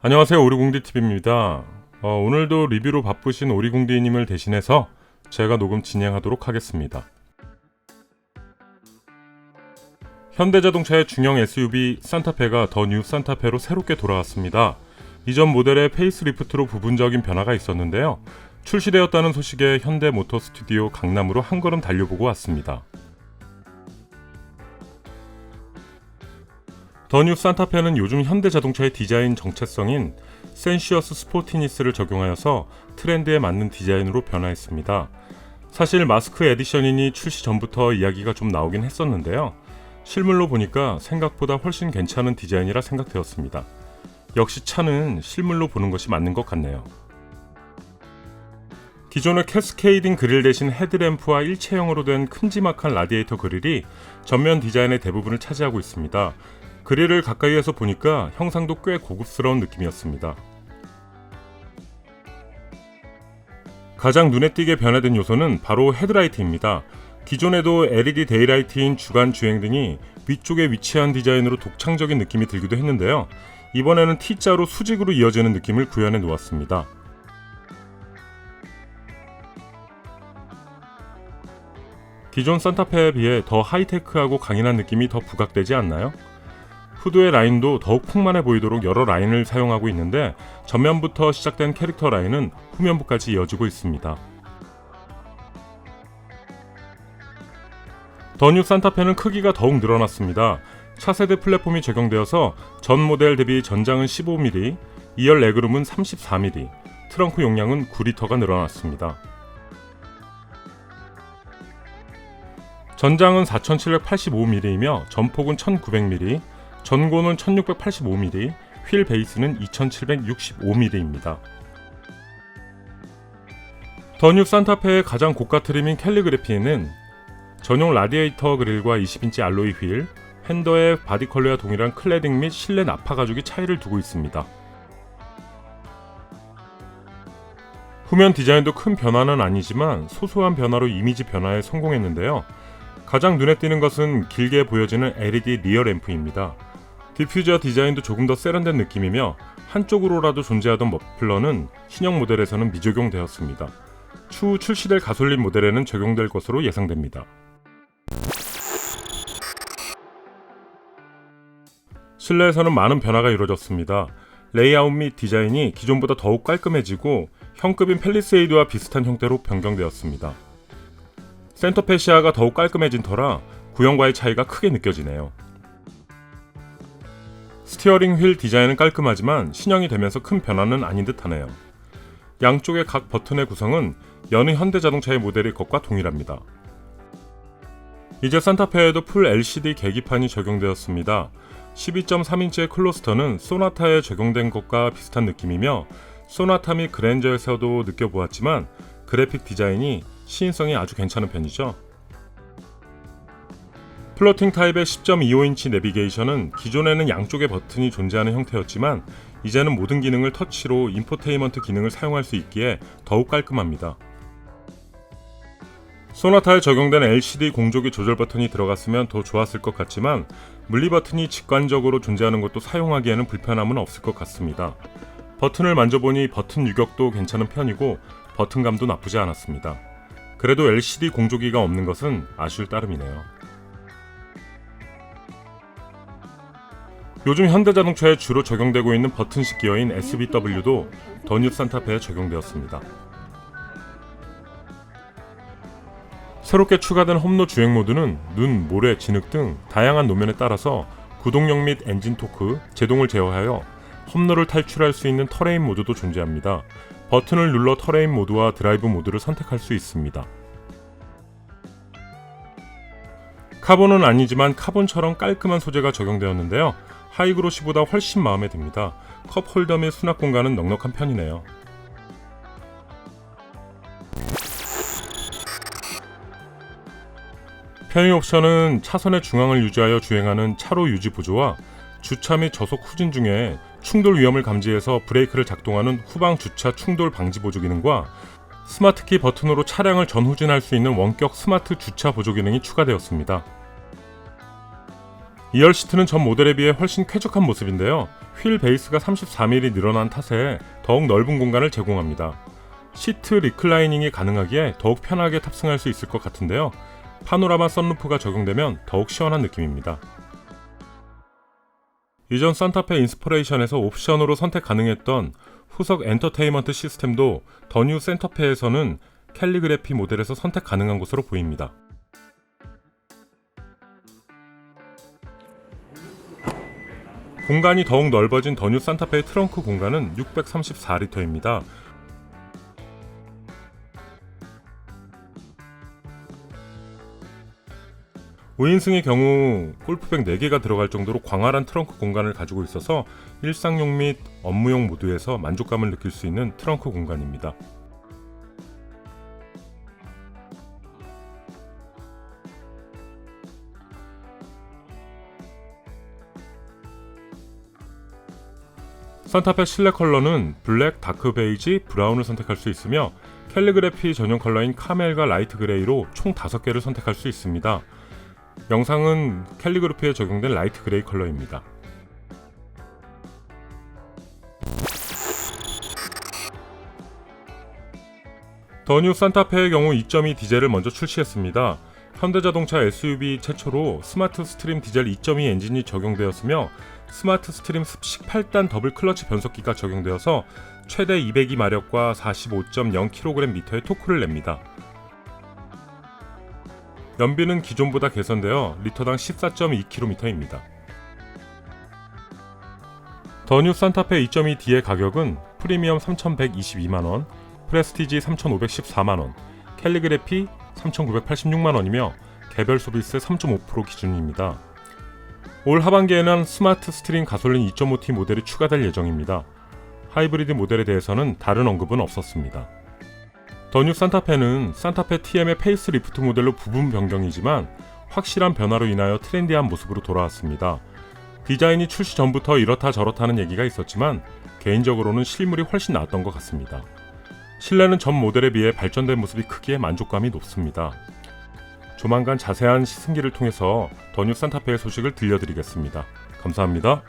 안녕하세요. 오리공디TV입니다. 어, 오늘도 리뷰로 바쁘신 오리공디님을 대신해서 제가 녹음 진행하도록 하겠습니다. 현대자동차의 중형 SUV 산타페가 더 뉴 산타페로 새롭게 돌아왔습니다. 이전 모델의 페이스리프트로 부분적인 변화가 있었는데요. 출시되었다는 소식에 현대 모터 스튜디오 강남으로 한 걸음 달려보고 왔습니다 더뉴 산타페는 요즘 현대 자동차의 디자인 정체성인 센시어스 스포티니스를 적용하여서 트렌드에 맞는 디자인으로 변화했습니다. 사실 마스크 에디션이니 출시 전부터 이야기가 좀 나오긴 했었는데요. 실물로 보니까 생각보다 훨씬 괜찮은 디자인이라 생각되었습니다. 역시 차는 실물로 보는 것이 맞는 것 같네요. 기존의 캐스케이딩 그릴 대신 헤드램프와 일체형으로 된 큼지막한 라디에이터 그릴이 전면 디자인의 대부분을 차지하고 있습니다. 그릴을 가까이에서 보니까 형상도 꽤 고급스러운 느낌이었습니다. 가장 눈에 띄게 변화된 요소는 바로 헤드라이트입니다. 기존에도 LED 데이라이트인 주간 주행 등이 위쪽에 위치한 디자인으로 독창적인 느낌이 들기도 했는데요. 이번에는 T자로 수직으로 이어지는 느낌을 구현해 놓았습니다. 기존 산타페에 비해 더 하이테크하고 강인한 느낌이 더 부각되지 않나요? 후드의 라인도 더욱 풍만해 보이도록 여러 라인을 사용하고 있는데 전면부터 시작된 캐릭터 라인은 후면부까지 이어지고 있습니다. 더 뉴 산타페는 크기가 더욱 늘어났습니다. 차세대 플랫폼이 적용되어서 전 모델 대비 전장은 15mm, 2열 레그룸은 34mm, 트렁크 용량은 9리터가 늘어났습니다. 전장은 4785mm이며 전폭은 1900mm, 전고는 1685mm, 휠 베이스는 2765mm입니다. 더뉴 산타페의 가장 고가 트림인 캘리그래피에는 전용 라디에이터 그릴과 20인치 알로이 휠, 핸더의 바디 컬러와 동일한 클레딩 및 실내 나파 가죽이 차이를 두고 있습니다. 후면 디자인도 큰 변화는 아니지만 소소한 변화로 이미지 변화에 성공했는데요. 가장 눈에 띄는 것은 길게 보여지는 LED 리어 램프입니다. 디퓨저 디자인도 조금 더 세련된 느낌이며 한쪽으로라도 존재하던 머플러는 신형 모델에서는 미적용되었습니다. 추후 출시될 가솔린 모델에는 적용될 것으로 예상됩니다. 실내에서는 많은 변화가 이루어졌습니다. 레이아웃 및 디자인이 기존보다 더욱 깔끔해지고 형급인 펠리세이드와 비슷한 형태로 변경되었습니다. 센터 페시아가 더욱 깔끔해진 터라 구형과의 차이가 크게 느껴지네요. 스티어링 휠 디자인은 깔끔하지만 신형이 되면서 큰 변화는 아닌 듯하네요. 양쪽의 각 버튼의 구성은 여느 현대자동차의 모델의 것과 동일합니다. 이제 산타페에도 풀 LCD 계기판이 적용되었습니다. 12.3인치의 클로스터는 소나타에 적용된 것과 비슷한 느낌이며 소나타 및 그랜저에서도 느껴보았지만 그래픽 디자인이 시인성이 아주 괜찮은 편이죠. 플로팅 타입의 10.25인치 내비게이션은 기존에는 양쪽에 버튼이 존재하는 형태였지만 이제는 모든 기능을 터치로 인포테인먼트 기능을 사용할 수 있기에 더욱 깔끔합니다. 소나타에 적용된 LCD 공조기 조절 버튼이 들어갔으면 더 좋았을 것 같지만 물리 버튼이 직관적으로 존재하는 것도 사용하기에는 불편함은 없을 것 같습니다. 버튼을 만져보니 버튼 유격도 괜찮은 편이고 버튼감도 나쁘지 않았습니다. 그래도 LCD 공조기가 없는 것은 아쉬울 따름이네요. 요즘 현대자동차에 주로 적용되고 있는 버튼식 기어인 SBW도 더뉴 산타페에 적용되었습니다. 새롭게 추가된 홈로 주행 모드는 눈, 모래, 진흙 등 다양한 노면에 따라서 구동력 및 엔진 토크, 제동을 제어하여 홈로를 탈출할 수 있는 터레인 모드도 존재합니다. 버튼을 눌러 터레인 모드와 드라이브 모드를 선택할 수 있습니다. 카본은 아니지만 카본처럼 깔끔한 소재가 적용되었는데요. 하이그로시보다 훨씬 마음에 듭니다. 컵및 수납 공간은 넉넉한 편이네요. 편의 옵션은 차선의 중앙을 유지하여 주행하는 차로 유지 보조와 주차 및 저속 후진 중에 충돌 위험을 감지해서 브레이크를 작동하는 후방 주차 충돌 방지 보조 기능과 스마트키 버튼으로 차량을 전후진할 수 있는 원격 스마트 주차 보조 기능이 추가되었습니다. 2열 시트는 전 모델에 비해 훨씬 쾌적한 모습인데요. 휠 베이스가 34mm 늘어난 탓에 더욱 넓은 공간을 제공합니다. 시트 리클라이닝이 가능하기에 더욱 편하게 탑승할 수 있을 것 같은데요. 파노라마 썬루프가 적용되면 더욱 시원한 느낌입니다. 이전 산타페 인스퍼레이션에서 옵션으로 선택 가능했던 후석 엔터테인먼트 시스템도 더 뉴 센터페에서는 캘리그래피 모델에서 선택 가능한 것으로 보입니다. 공간이 더욱 넓어진 더뉴 산타페의 트렁크 공간은 634리터입니다. 우인승의 경우 골프백 4개가 들어갈 정도로 광활한 트렁크 공간을 가지고 있어서 일상용 및 업무용 모두에서 만족감을 느낄 수 있는 트렁크 공간입니다. 산타페 실내 컬러는 블랙, 다크 베이지, 브라운을 선택할 수 있으며 캘리그래피 전용 컬러인 카멜과 라이트 그레이로 총 5개를 선택할 수 있습니다. 영상은 캘리그래피에 적용된 라이트 그레이 컬러입니다. 더뉴 산타페의 경우 2.2 디젤을 먼저 출시했습니다. 현대자동차 SUV 최초로 스마트 스트림 디젤 2.2 엔진이 적용되었으며 스마트 스트림 18단 더블 클러치 변속기가 적용되어서 최대 202마력과 45.0kgm의 토크를 냅니다. 연비는 기존보다 개선되어 리터당 14.2km입니다. 더 뉴 산타페 2.2D의 가격은 프리미엄 3,122만원, 프레스티지 3,514만원, 캘리그래피 3,986만 원이며 개별 소비세 3.5% 기준입니다. 올 하반기에는 스마트 스트림 가솔린 2.5T 모델이 추가될 예정입니다. 하이브리드 모델에 대해서는 다른 언급은 없었습니다. 더뉴 산타페는 산타페 TM의 페이스리프트 모델로 부분 변경이지만 확실한 변화로 인하여 트렌디한 모습으로 돌아왔습니다. 디자인이 출시 전부터 이렇다 저렇다는 얘기가 있었지만 개인적으로는 실물이 훨씬 나았던 것 같습니다. 실내는 전 모델에 비해 발전된 모습이 크기에 만족감이 높습니다. 조만간 자세한 시승기를 통해서 더뉴 산타페의 소식을 들려드리겠습니다. 감사합니다.